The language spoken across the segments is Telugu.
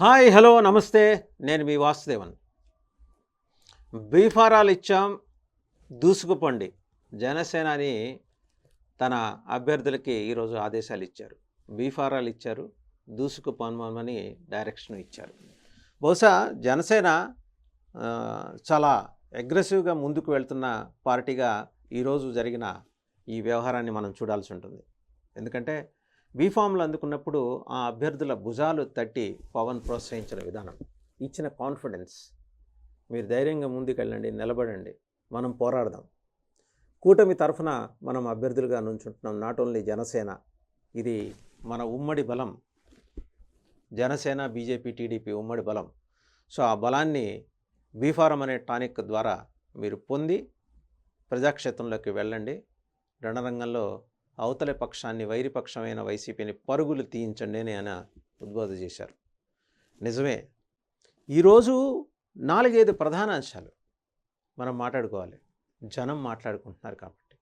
హాయ్ హలో నమస్తే. నేను మీ వాసుదేవన్. బీఫారాలు ఇచ్చాం దూసుకుపండి. జనసేనని తన అభ్యర్థులకి ఈరోజు ఆదేశాలు ఇచ్చారు. బీఫారాలు ఇచ్చారు దూసుకుపోమని డైరెక్షన్ ఇచ్చారు. బహుశా జనసేన చాలా అగ్రెసివ్గా ముందుకు వెళ్తున్న పార్టీగా ఈరోజు జరిగిన ఈ వ్యవహారాన్ని మనం చూడాల్సి ఉంటుంది. ఎందుకంటే బీఫామ్లు అందుకున్నప్పుడు ఆ అభ్యర్థుల భుజాలు తట్టి పవన్ ప్రోత్సహించిన విధానం. ఇచ్చిన కాన్ఫిడెన్స్. మీరు ధైర్యంగా ముందుకెళ్ళండి నిలబడండి మనం పోరాడదాం. కూటమి తరఫున మనం అభ్యర్థులుగా నుంచుంటున్నాం. నాట్ ఓన్లీ జనసేన ఇది మన ఉమ్మడి బలం. జనసేన బీజేపీ టీడీపీ ఉమ్మడి బలం. సో ఆ బలాన్ని బీఫారం అనే టానిక్ ద్వారా మీరు పొంది ప్రజాక్షేత్రంలోకి వెళ్ళండి. రణరంగంలో అవతలి పక్షాన్ని వైరిపక్షమైన వైసీపీని పరుగులు తీయించండి అని ఆయన ఉద్బోధ చేశారు. నిజమే. ఈరోజు నాలుగైదు ప్రధాన అంశాలు మనం మాట్లాడుకోవాలి. జనం మాట్లాడుకుంటున్నారు కాబట్టి.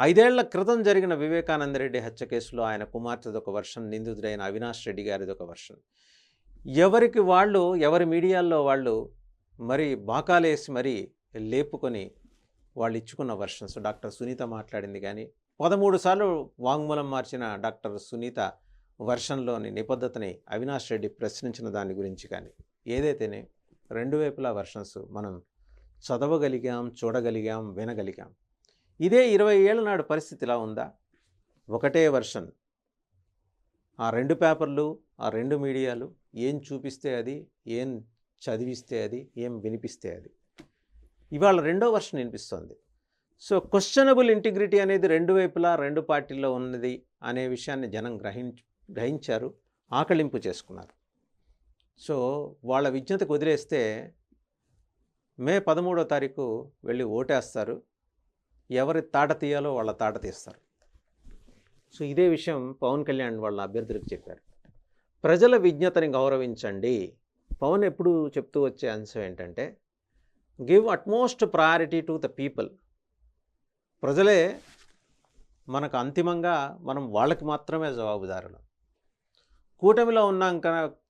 ఐదేళ్ళ క్రితం జరిగిన వివేకానంద రెడ్డి హత్య కేసులో ఆయన కుమార్తెది ఒక వర్షన్ నిందితుడైన అవినాష్ రెడ్డి గారిది ఒక వర్షన్. ఎవరికి వాళ్ళు ఎవరి మీడియాల్లో వాళ్ళు మరి బాకాలేసి మరి లేపుకొని వాళ్ళు ఇచ్చుకున్న వర్షన్స్. డాక్టర్ సునీత మాట్లాడింది కానీ పదమూడు సార్లు వాంగ్మూలం మార్చిన డాక్టర్ సునీత వర్షంలోని నిబద్ధతని అవినాష్ రెడ్డి ప్రశ్నించిన దాని గురించి కానీ ఏదైతేనే రెండు వైపులా వర్షన్స్ మనం చదవగలిగాం చూడగలిగాం వినగలిగాం. ఇదే ఇరవై ఏళ్ళ నాడు పరిస్థితి ఇలా ఉందా? ఒకటే వర్షన్. ఆ రెండు పేపర్లు ఆ రెండు మీడియాలు ఏం చూపిస్తే అది ఏం చదివిస్తే అది ఏం వినిపిస్తే అది. ఇవాళ రెండో వర్షన్ వినిపిస్తోంది. సో క్వశ్చనబుల్ ఇంటిగ్రిటీ అనేది రెండు వైపులా రెండు పార్టీల్లో ఉన్నది అనే విషయాన్ని జనం గ్రహించ గ్రహించారు ఆకలింపు చేసుకున్నారు. సో వాళ్ళ విజ్ఞతకు వదిలేస్తే మే పదమూడో తారీఖు వెళ్ళి ఓటేస్తారు. ఎవరి తాట తీయాలో వాళ్ళ తాట తీస్తారు. సో ఇదే విషయం పవన్ కళ్యాణ్ వాళ్ళ అభ్యర్థులకు చెప్పారు. ప్రజల విజ్ఞతని గౌరవించండి. పవన్ ఎప్పుడు చెప్తూ వచ్చే అంశం ఏంటంటే give utmost priority to the people ప్రజలే మనకు అంతిమంగా మనం వాళ్ళకి మాత్రమే జవాబుదారులు. కూటమిలో ఉన్నాం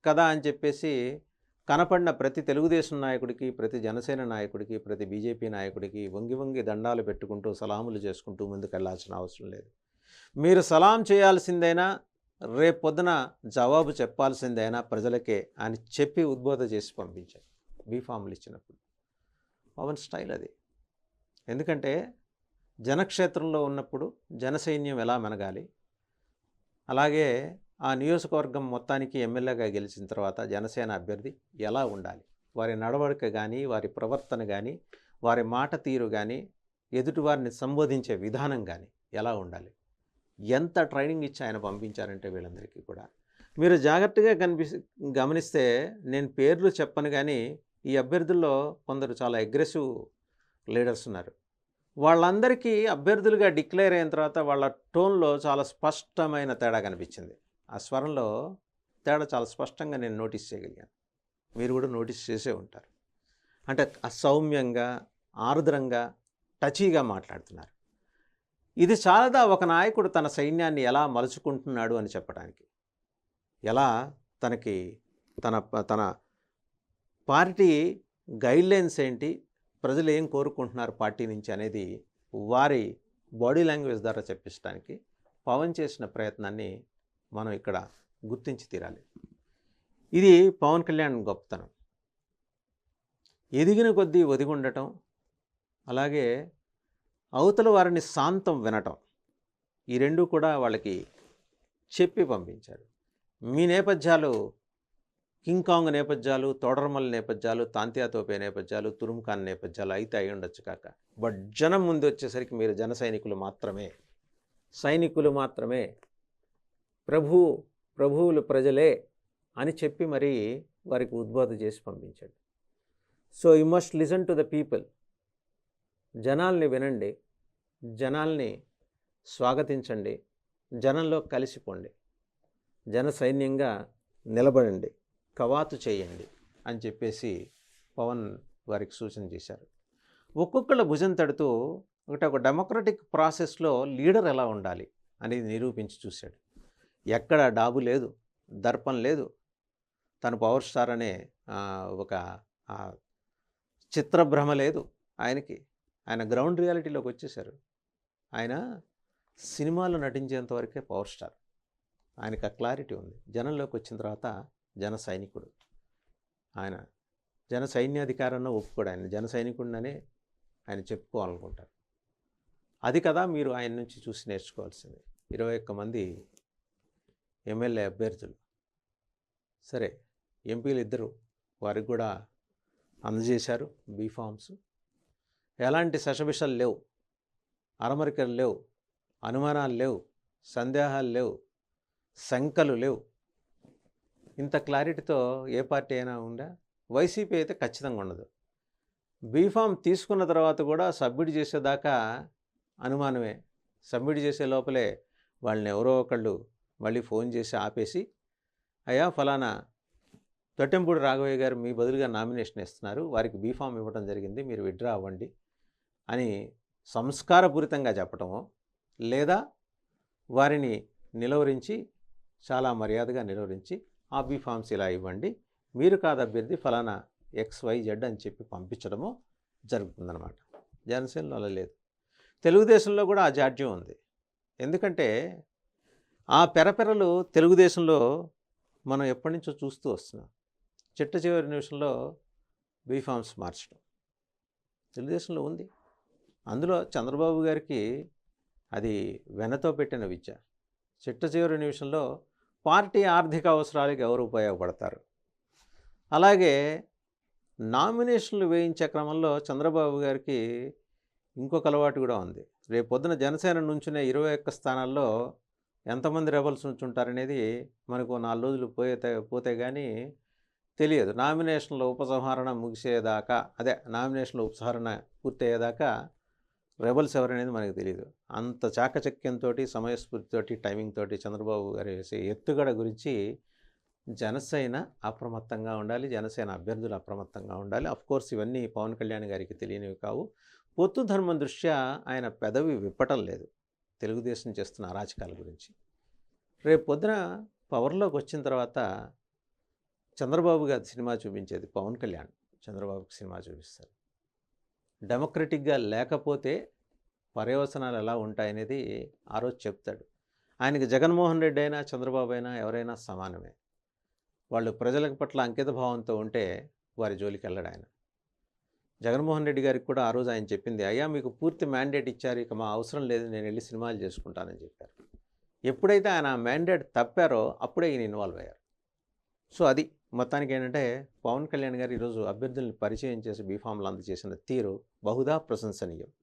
కదా అని చెప్పేసి కనపడిన ప్రతి తెలుగుదేశం నాయకుడికి ప్రతి జనసేన నాయకుడికి ప్రతి బీజేపీ నాయకుడికి వంగి వంగి దండాలు పెట్టుకుంటూ సలాములు చేసుకుంటూ ముందుకు వెళ్ళాల్సిన అవసరం లేదు. మీరు సలాం చేయాల్సిందైనా రేపు పొద్దున జవాబు చెప్పాల్సిందైనా ప్రజలకే అని చెప్పి ఉద్బోధ చేసి పంపించారు. బీఫామ్లు ఇచ్చినప్పుడు. పవన్ స్టైల్ అది. ఎందుకంటే జనక్షేత్రంలో ఉన్నప్పుడు జనసైన్యం ఎలా మెనగాలి అలాగే ఆ నియోజకవర్గం మొత్తానికి ఎమ్మెల్యేగా గెలిచిన తర్వాత జనసేన అభ్యర్థి ఎలా ఉండాలి? వారి నడవడిక కానీ వారి ప్రవర్తన కానీ వారి మాట తీరు కానీ ఎదుటివారిని సంబోధించే విధానం కానీ ఎలా ఉండాలి? ఎంత ట్రైనింగ్ ఇచ్చి ఆయన పంపించారంటే వీళ్ళందరికీ కూడా. మీరు జాగ్రత్తగా కనిపి గమనిస్తే నేను పేర్లు చెప్పను కానీ ఈ అభ్యర్థుల్లో కొందరు చాలా అగ్రెసివ్ లీడర్స్ ఉన్నారు. వాళ్ళందరికీ అభ్యర్థులుగా డిక్లేర్ అయిన తర్వాత వాళ్ళ టోన్లో చాలా స్పష్టమైన తేడా కనిపించింది. ఆ స్వరంలో తేడా చాలా స్పష్టంగా నేను నోటీస్ చేయగలిగాను. మీరు కూడా నోటీస్ చేసే ఉంటారు. అంటే అసౌమ్యంగా ఆర్ద్రంగా టచీగా మాట్లాడుతున్నారు. ఇది చాలదా ఒక నాయకుడు తన సైన్యాన్ని ఎలా మలుచుకుంటున్నాడు అని చెప్పడానికి. ఎలా తనకి తన తన పార్టీ గైడ్లైన్స్ ఏంటి ప్రజలు ఏం కోరుకుంటున్నారు పార్టీ నుంచి అనేది వారి బాడీ లాంగ్వేజ్ ద్వారా చెప్పించడానికి పవన్ చేసిన ప్రయత్నాన్ని మనం ఇక్కడ గుర్తించి తీరాలి. ఇది పవన్ కళ్యాణ్ గొప్పతనం. ఎదిగిన కొద్దీ ఒదిగుండటం అలాగే అవతల వారిని శాంతం వినటం ఈ రెండు కూడా వాళ్ళకి చెప్పి పంపించారు. మీ నేపథ్యాలు కింగ్ కాంగ్ నేపథ్యాలు తోడర్మల్ నేపథ్యాలు తాంత్యాతోపే నేపథ్యాలు తురుముఖాన్ నేపథ్యాలు అయితే అయి ఉండొచ్చు కాక. బట్ జనం ముందు వచ్చేసరికి మీరు జన సైనికులు మాత్రమే. సైనికులు మాత్రమే. ప్రభు ప్రభువులు ప్రజలే అని చెప్పి మరి వారికి ఉద్బోధ చేసి పంపించాడు. So you must listen to the people. జనాల్ని వినండి. జనాల్ని స్వాగతించండి. జనంలో కలిసిపోండి. జన సైన్యంగా నిలబడండి. కవాతు చేయండి అని చెప్పేసి పవన్ వారికి సూచన చేశారు. ఒక్కొక్కళ్ళ భుజం తడుతూ ఒకటి ఒక డెమోక్రటిక్ ప్రాసెస్లో లీడర్ ఎలా ఉండాలి అనేది నిరూపించి చూశాడు. ఎక్కడ డాబు లేదు దర్పం లేదు. తను పవర్ స్టార్ అనే ఒక చిత్రభ్రమ లేదు ఆయనకి. ఆయన గ్రౌండ్ రియాలిటీలోకి వచ్చేసారు ఆయన సినిమాలో నటించేంత వరకే పవర్ స్టార్ ఆయనకు ఆ క్లారిటీ ఉంది. జనంలోకి వచ్చిన తర్వాత జన సైనికుడు. ఆయన జన సైన్యాధికారంలో ఒప్పుకోడు. ఆయన జన సైనికుడిననే ఆయన చెప్పుకోవాలనుకుంటారు. అది కదా మీరు ఆయన నుంచి చూసి నేర్చుకోవాల్సింది. ఇరవై ఒక్క మంది ఎమ్మెల్యే అభ్యర్థులు. సరే ఎంపీలు ఇద్దరు. వారికి కూడా అందజేశారు బీఫామ్స్. ఎలాంటి సశబిషాలు లేవు. అరమరికలు లేవు. అనుమానాలు లేవు. సందేహాలు లేవు. శంకలు లేవు. ఇంత క్లారిటీతో ఏ పార్టీ అయినా ఉందా వైసీపీ అయితే ఖచ్చితంగా ఉండదు. బీఫామ్ తీసుకున్న తర్వాత కూడా సబ్మిట్ చేసేదాకా అనుమానమే. సబ్మిట్ చేసే లోపలే వాళ్ళని ఎవరో ఒకళ్ళు మళ్ళీ ఫోన్ చేసి ఆపేసి అయ్యా ఫలానా తొట్టెంపూడి రాఘవయ్య గారు మీ బదులుగా నామినేషన్ ఇస్తున్నారు వారికి బీఫామ్ ఇవ్వడం జరిగింది. మీరు విడ్రా అవ్వండి అని సంస్కారపూరితంగా చెప్పటము లేదా వారిని నిలువరించి చాలా మర్యాదగా నిలువరించి ఆ బీ ఫామ్స్ ఇలా ఇవ్వండి. మీరు కాదు అభ్యర్థి ఫలానా ఎక్స్ వై జెడ్ అని చెప్పి పంపించడము జరుగుతుందన్నమాట. జనసేనలో అలా లేదు. తెలుగుదేశంలో కూడా ఆ జాడ్యం ఉంది. ఎందుకంటే ఆ పెరపెరలు తెలుగుదేశంలో మనం ఎప్పటి నుంచో చూస్తూ వస్తున్నాం. చిట్ట చివరి నిమిషంలో బీఫామ్స్ మార్చడం తెలుగుదేశంలో ఉంది. అందులో చంద్రబాబు గారికి అది వెనతో పెట్టిన విద్య. చిట్ట చివరి నిమిషంలో పార్టీ ఆర్థిక అవసరాలకు ఎవరు ఉపయోగపడతారు? అలాగే నామినేషన్లు వేయించే క్రమంలో చంద్రబాబు గారికి ఇంకొక అలవాటు కూడా ఉంది. రేపు పొద్దున జనసేన నుంచునే ఇరవై ఒక్క స్థానాల్లో ఎంతమంది రెబల్స్ నుంచుంటారనేది మనకు నాలుగు రోజులు పోతే పోతే కానీ తెలియదు. నామినేషన్ల ఉపసంహరణ ముగిసేదాకా అదే నామినేషన్ల ఉపసంహరణ పూర్తయ్యేదాకా రెబల్స్ ఎవరనేది మనకు తెలియదు అంత చాకచక్యంతో సమయస్ఫూర్తితోటి టైమింగ్ తోటి చంద్రబాబు గారు వేసే ఎత్తుగడ గురించి జనసేన అప్రమత్తంగా ఉండాలి జనసేన అభ్యర్థులు అప్రమత్తంగా ఉండాలి. కోర్స్ ఇవన్నీ పవన్ కళ్యాణ్ గారికి తెలియనివి కావు. పొత్తు ధర్మం దృష్ట్యా ఆయన పెదవి విప్పటం లేదు. తెలుగుదేశం చేస్తున్న అరాచకాల గురించి. రేపు పొద్దున పవర్లోకి వచ్చిన తర్వాత చంద్రబాబు గారి సినిమా చూపించేది పవన్ కళ్యాణ్. చంద్రబాబుకి సినిమా చూపిస్తారు. డెమోక్రటిక్గా లేకపోతే పర్యవసనాలు ఎలా ఉంటాయనేది ఆ రోజు చెప్తాడు. ఆయనకి జగన్మోహన్ రెడ్డి అయినా చంద్రబాబు అయినా ఎవరైనా సమానమే. వాళ్ళు ప్రజల పట్ల అంకిత భావంతో ఉంటే వారి జోలికి వెళ్ళడు ఆయన. జగన్మోహన్ రెడ్డి గారికి కూడా ఆ రోజు ఆయన చెప్పింది అయ్యా మీకు పూర్తి మ్యాండేట్ ఇచ్చారు ఇక మా అవసరం లేదు నేను వెళ్ళి సినిమాలు చేసుకుంటానని చెప్పారు. ఎప్పుడైతే ఆయన మ్యాండేట్ తప్పారో అప్పుడే ఈయన ఇన్వాల్వ్ అయ్యారు. సో అది మొత్తానికి ఏంటంటే పవన్ కళ్యాణ్ గారు ఈరోజు అభ్యర్థుల్ని పరిచయం చేసి బీఫామ్లు అందజేసిన తీరు బహుదా ప్రశంసనీయం.